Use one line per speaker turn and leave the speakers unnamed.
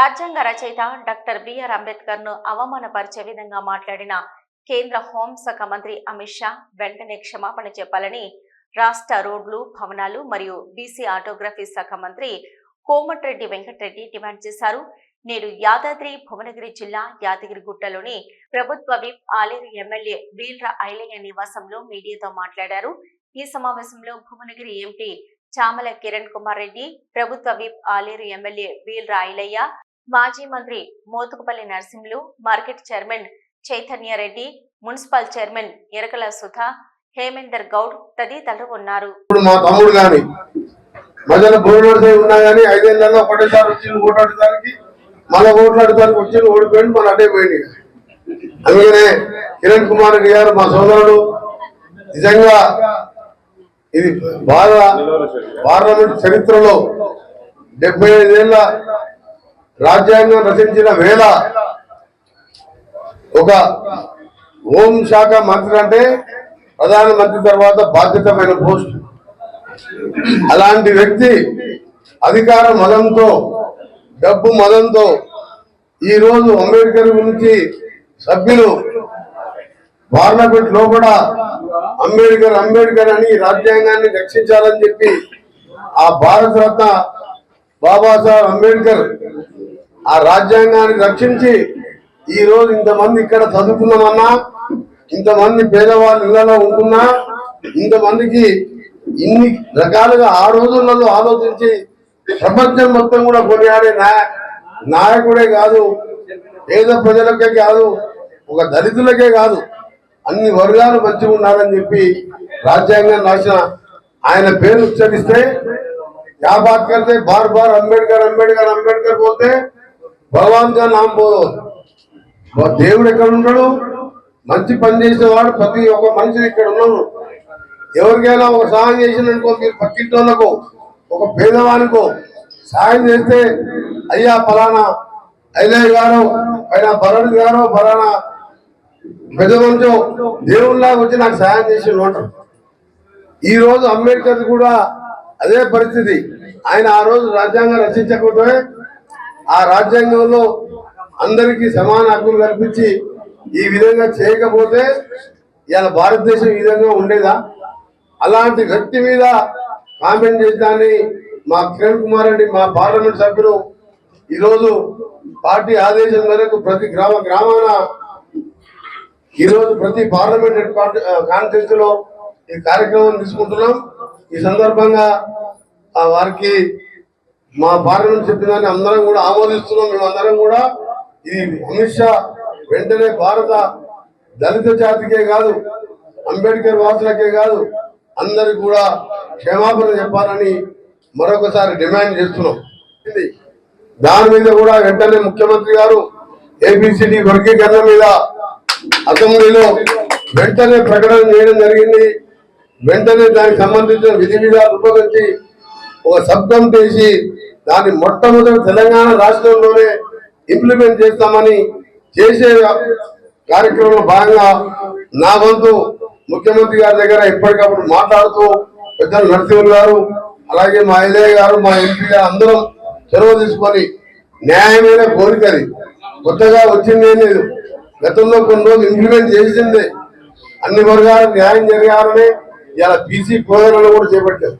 రాజ్యాంగ రచయిత doctor BR అంబేద్కర్ను అవమానపరిచే విధంగా మాట్లాడిన కేంద్ర హోంశాఖ మంత్రి అమిత్ షా వెంటనే క్షమాపణ చెప్పాలని రాష్ట్ర రోడ్లు భవనాలు మరియు బీసీ ఆటోగ్రఫీ శాఖ మంత్రి కోమటిరెడ్డి వెంకటరెడ్డి డిమాండ్ చేశారు. నేడు యాదాద్రి భువనగిరి జిల్లా యాదగిరిగుట్టలోని ప్రభుత్వ విప్ ఆలేరు ఎమ్మెల్యే వీల్ర ఐలయ్య నివాసంలో మీడియాతో మాట్లాడారు. ఈ సమావేశంలో భువనగిరి ఎంపీ చామల కిరణ్ కుమార్ రెడ్డి ప్రభుత్వ విప్ ఆలేరు ఎమ్మెల్యే వీల్ర ఐలయ్య మాజీ మంత్రి Motkupalli Narsimhulu market chairman Chaitanya Reddy municipal chairman Erakala Sudha Hemender Goud తదితరులు ఉన్నారు.
ఇప్పుడు మా తమ్ముడు గాని మధ్యలో బోర్డు ఉన్నా గానీ ఐదేళ్ళలో ఒకటేసారి వచ్చి ఓటాడడానికి మళ్ళా ఓట్లాడడానికి వచ్చి ఓడిపోయింది మన అడ్డే పోయింది అందుకనే కిరణ్ కుమార్ రెడ్డి గారు మా సోదరుడు నిజంగా ఇది బాగా పార్లమెంట్ చరిత్రలో డెబ్బై ఐదేళ్ళ రాజ్యాంగం రచించిన వేళ ఒక హోం శాఖ మంత్రి అంటే ప్రధానమంత్రి తర్వాత బాధ్యతమైన పోస్ట్. అలాంటి వ్యక్తి అధికార మదంతో డబ్బు మదంతో ఈరోజు అంబేద్కర్ గురించి సభ్యులు పార్లమెంట్ లోపల అంబేద్కర్ అంబేద్కర్ అని రాజ్యాంగాన్ని రక్షించాలని చెప్పి ఆ భారత రత్న బాబాసాహెబ్ అంబేద్కర్ ఆ రాజ్యాంగాన్ని రక్షించి ఈ రోజు ఇంతమంది ఇక్కడ చదువుకున్నామన్నా ఇంతమంది పేదవాళ్ళు ఇళ్ళలో ఉంటున్నా ఇంతమందికి ఇన్ని రకాలుగా ఆ రోజులలో ఆలోచించి ప్రపంచం మొత్తం కూడా కొనియాడే నాయకుడే కాదు పేద ప్రజలకే కాదు ఒక దళితులకే కాదు అన్ని వర్గాలు మంచిగా ఉండాలని చెప్పి రాజ్యాంగం రాసిన ఆయన పేరు ఉచ్చరిస్తే యా కడితే బార్ బార్ అంబేద్కర్ అంబేద్కర్ అంబేద్కర్ పోతే భగవాన్ గారు నామ బోలో దేవుడు ఎక్కడ ఉంటాడు? మంచి పని చేసేవాడు ప్రతి ఒక్క మనిషి ఇక్కడ ఉన్నాడు. ఎవరికైనా ఒక సహాయం చేసిననుకో మీరు పక్కింటి ఒక పేదవానికో సాయం చేస్తే అయ్యా ఫలానా అయ్యయ్య గారు ఆయన భరణి గారు ఫలానా పెద్ద దేవుళ్ళలాగా వచ్చి నాకు సహాయం చేసిన అంటారు. ఈరోజు అంబేద్కర్ కూడా అదే పరిస్థితి. ఆయన ఆ రోజు రాజ్యాంగం రచించకపోతే ఆ రాజ్యాంగంలో అందరికీ సమాన హక్కులు కల్పించి ఈ విధంగా చేయకపోతే ఇవాళ భారతదేశం ఈ విధంగా ఉండేదా? అలాంటి వ్యక్తి మీద కామెంట్ చేద్దాన్ని మా కిరణ్ కుమార్ రెడ్డి మా పార్లమెంట్ సభ్యులు ఈరోజు పార్టీ ఆదేశం మేరకు ప్రతి గ్రామ గ్రామాన ఈ రోజు ప్రతి పార్లమెంట్ కాన్ఫరెన్స్లో ఈ కార్యక్రమం తీసుకుంటున్నాం. ఈ సందర్భంగా వారికి మా పార్లమెంట్ చెప్పిన అందరం కూడా ఆమోదిస్తున్నాం. మేమందరం కూడా ఇది అమిత్ షా వెంటనే భారత దళిత జాతికే కాదు అంబేద్కర్ వాసులకే కాదు అందరికి కూడా క్షమాపణ చెప్పాలని మరొకసారి డిమాండ్ చేస్తున్నాం. ఇది దాని మీద కూడా వెంటనే ముఖ్యమంత్రి గారు ఏబిసిడి వర్గీకరణ మీద అసెంబ్లీలో వెంటనే ప్రకటన చేయడం జరిగింది. వెంటనే దానికి సంబంధించిన విధి విధాలు రూపొందించి ఒక సబ్ కమిటీ వేసి దాన్ని మొట్టమొదటి తెలంగాణ రాష్ట్రంలోనే ఇంప్లిమెంట్ చేస్తామని చేసే కార్యక్రమంలో భాగంగా నా వంతు ముఖ్యమంత్రి గారి దగ్గర ఎప్పటికప్పుడు మాట్లాడుతూ పెద్దలు నరసింహులు గారు అలాగే మా ఎల్ఏ గారు మా ఎంపీ గారు అందరం చొరవ తీసుకొని న్యాయమైన కోరికది కొత్తగా వచ్చిందే లేదు. గతంలో కొన్ని రోజులు ఇంప్లిమెంట్ చేసిందే. అన్ని వర్గాలకు న్యాయం జరగాలని ఇలా బీసీ ప్రోగ్రాంలు కూడా చేపట్టారు.